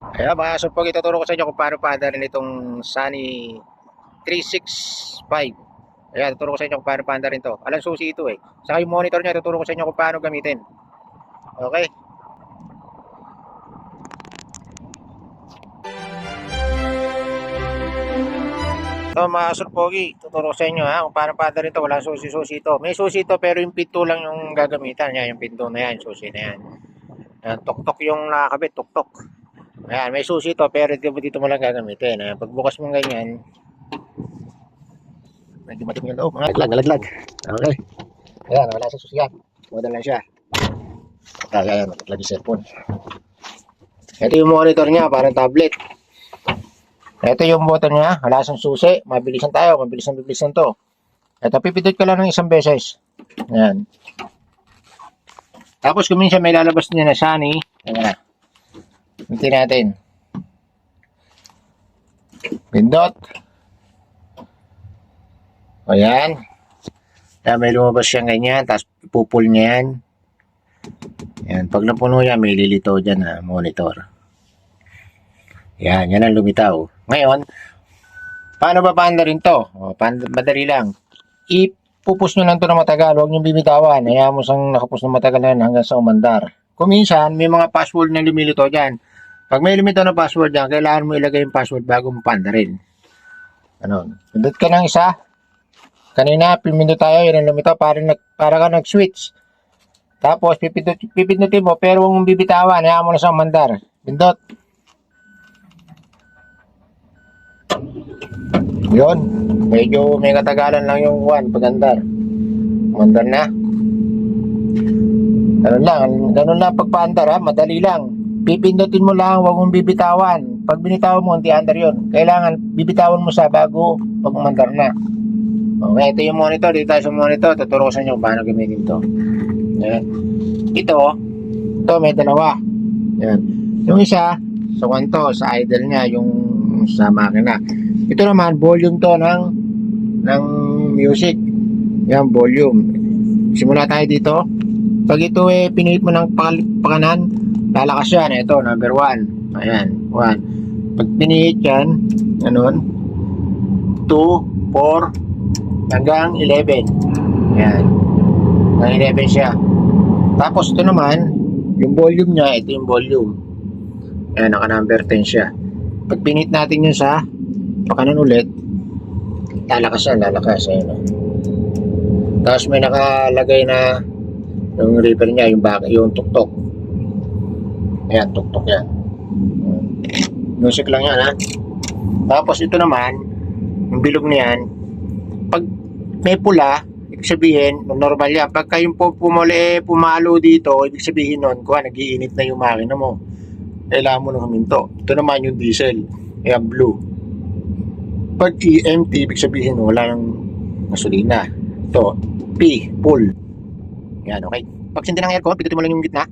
Kaya mga supog, ituturo ko sa inyo kung paano paandarin itong Sunny 365. Ayan, tuturo ko sa inyo kung paano paandarin to. Alam susi ito eh. Saka yung monitor niya, tuturo ko sa inyo kung paano gamitin. Okay? So mga surpogi, tuturo ko sa inyo ha kung paano paandarin to. Walang susi-susi ito. May susi ito pero yung pinto lang yung gagamitan. Yan, yung pinto na yan, susi na yan. Ayan, tok-tok yung nakakabit, tok-tok. Ayan, may susi to pero dito, dito mo lang gagamitin. Ayan, pagbukas mo ganyan, medyo matim yung loob. Nalaglag, nalaglag. Okay. Ayan, wala sa susi yan. Model lang siya. At ayan, nalaglag yung cellphone. Ito yung monitor niya, parang tablet. Ito yung button niya, wala sa susi. Mabilisan tayo, mabilisan mabilisan to. Ito, pipindot ka lang ng isang beses. Ayan. Tapos kung minsan may lalabas niya na sunny, ayan na. Hinti natin. Pindot. O yan. Yan, may lumabas siyang ganyan. Tapos pupul niya yan. Yan. Pag napuno yan, may lilito dyan na monitor. Yan. Yan ang lumitaw. Ngayon, paano ba paanda rin to? O, paanda, madali lang. Ipupus nyo lang to na matagal. Huwag nyo bibitawan. Hayaan mo sang nakapus na matagal na hanggang sa umandar. Kung minsan, may mga password na lumilito dyan. Pag may limito na password dyan, kailangan mo ilagay yung password bago mo panda rin. Ano? Pindot ka ng isa. Kanina, pimindot tayo, yun ang lumitaw, para, nag, para ka nag-switch. Tapos, pipindot, pipindutin mo, pero huwag bibitawan, hayaan mo na sa mandar. Pindot. Yun. Medyo may katagalan lang yung one, pagandar. Mandar na. Ganun lang, ganun lang pagpaandar ha, madali lang. Pipindutin mo lang, huwag mong bibitawan. Pag binitawan mo, hindi andar yun. Kailangan bibitawan mo sa bago pag umandar na. Okay, ito yung monitor. Dito tayo sa monitor. Tuturo ko sa inyo paano gamitin to. Yan. Ito, ito may dalawa. Yan. Yung isa, sa kwanto, sa idle niya, yung sa makina. Ito naman, volume to ng ng music. Yan, volume. Simula tayo dito. Pag ito eh, pinihit mo ng pakanan, lalakas yan. Ito, number 1. Ayan, 1. Pag pinihit yan, ganun, 2, 4, hanggang 11. Ayan. Hanggang 11 siya. Tapos ito naman, yung volume niya, ito yung volume. Ayan, naka number 10 siya. Pag pinit natin yun sa pakanan ulit, lalakas yan, lalakas. Ayan, oh. Tapos may nakalagay na yung river niya, yung back, yung tuktok. Ayan, tuktok yan. Music lang yan, ha? Tapos ito naman, yung bilog niyan, pag may pula, ibig sabihin, normal yan. Pagka yung pu- pumuli, pumalo dito, ibig sabihin nun, kuha, nagiinit na yung makina mo. Kailangan mo nang huminto. Ito naman yung diesel. Ayan, blue. Pag EMT, ibig sabihin, wala nang gasolina. Ito, P, full. Yan, okay. Pag sindi ng aircon, pindutin mo lang yung gitna.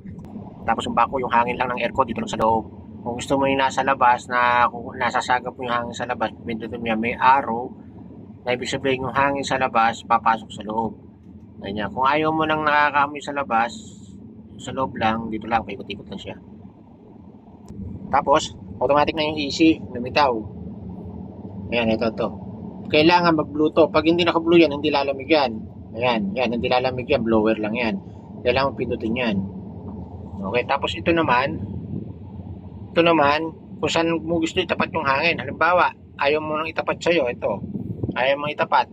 Tapos yung bako, yung hangin lang ng aircon dito lang sa loob. Kung gusto mo yung nasa labas, na kung nasasagap mo yung hangin sa labas, pindutin mo yan, may arrow, na ibig sabihin yung hangin sa labas, papasok sa loob. Ganyan. Kung ayaw mo nang nakakaamoy sa labas, sa loob lang, dito lang, paikot-ikot lang siya. Tapos, automatic na yung AC, lumitaw. Ayan, ito to. Kailangan mag-blue to. Pag hindi naka-blue yan, hindi lalamig yan. Ayan, yan, hindi lalamig yan, blower lang yan. Kailangan pindutin yan. Okay, tapos ito naman, ito naman, kung saan mo gusto itapat yung hangin. Halimbawa, ayaw mo nang itapat sa'yo, ito. Ayaw mo itapat.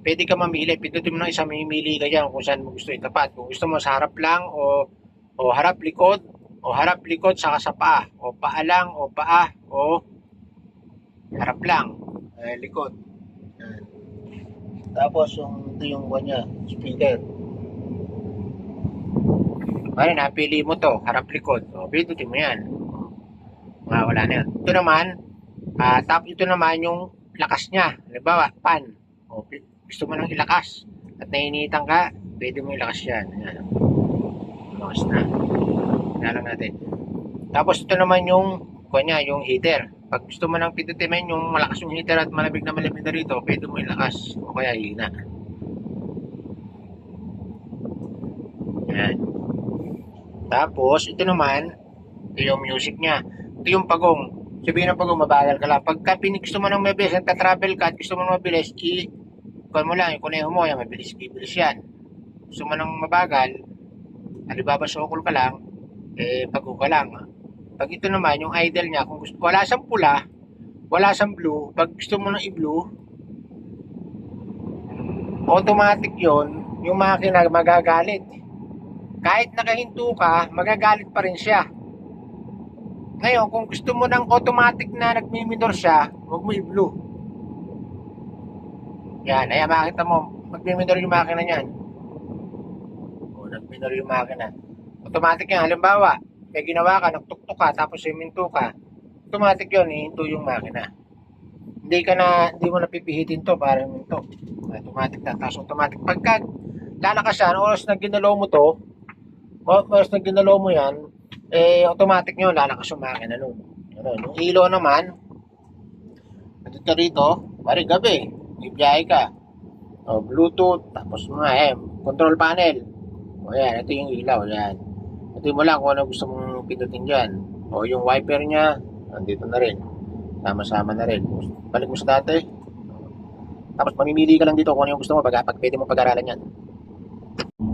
Pwede ka mamili, pindutin mo ng isa, mamimili ka dyan kung saan mo gusto itapat. Kung gusto mo sa harap lang, o, o harap likod, o harap likod saka sa paa, o paa lang, o paa, o harap lang, eh, likod. Tapos yung ito yung kanya, speaker. Ano, napili mo to, harap likod. O, pindutin mo yan. Ah, wala na yan. Ito naman, ah, tapos ito naman yung lakas niya. Halimbawa, pan. O, gusto mo nang ilakas. At nainitan ka, pwede mo ilakas yan. Ayan. Lakas na. Lang natin. Tapos ito naman yung, kanya, yung heater. Pag gusto mo nang pindutin mo yung malakas yung heater at malamig na malamig na rito, pwede mo ilakas. O kaya hina. Yan. Tapos, ito naman, ito yung music niya. Ito yung pagong. Sabihin ng pagong, mabagal ka lang. Pagka pin- gusto mo nang mabilis, nagka-travel ka gusto mo nang mabilis, i kuha mo lang, yung kuneho mo, yan, mabilis, bibilis yan. Gusto mo nang mabagal, alibaba sokol ka lang, eh, pag ka lang. Pag ito naman, yung idle niya, kung gusto, wala siyang pula, wala siyang blue, pag gusto mo nang i-blue, automatic yon yung makina magagalit. Kahit nakahinto ka, magagalit pa rin siya. Ngayon, kung gusto mo ng automatic na nagmimidor siya, huwag mo i-blue. Yan, ayan makita mo, magmimidor yung makina niyan. O, nagmidor yung makina. Automatic yan. Halimbawa, may ginawa ka, nagtuktok ka, tapos siminto ka, automatic yun, ihinto yung makina. Hindi ka na, hindi mo napipihitin to para minto. Automatic na. Tapos automatic. Pagka lalakas yan, oras na ginalaw mo to, o- oras na ginalaw mo yan, eh, automatic nyo, lalakas yung makina nun. Ano, yung ilo naman, nandito rito, pari gabi, ibiyahe ka. O, Bluetooth, tapos mga eh, control panel. O yan, ito yung ilaw, yan. Ito mo lang kung ano gusto mong pindutin dyan. O yung wiper niya, nandito na rin. Sama-sama na rin. Balik mo sa dati. Tapos mamimili ka lang dito kung ano yung gusto mo pag, pag pwede mo pag-aralan yan.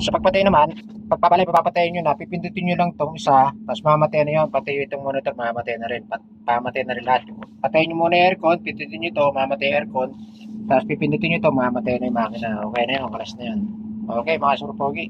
Sa pagpatay naman, pagpapalay, papapatayin nyo na, pipindutin nyo lang tong isa, tapos mamatay na yun, pati itong monitor, mamatay na rin, pat, pamatay na rin lahat. Patayin nyo muna yung aircon, pindutin nyo to, mamatay aircon, tapos pipindutin nyo to, mamatay na yung makina. Okay na yun, kalas na yun. Okay, mga surpogi.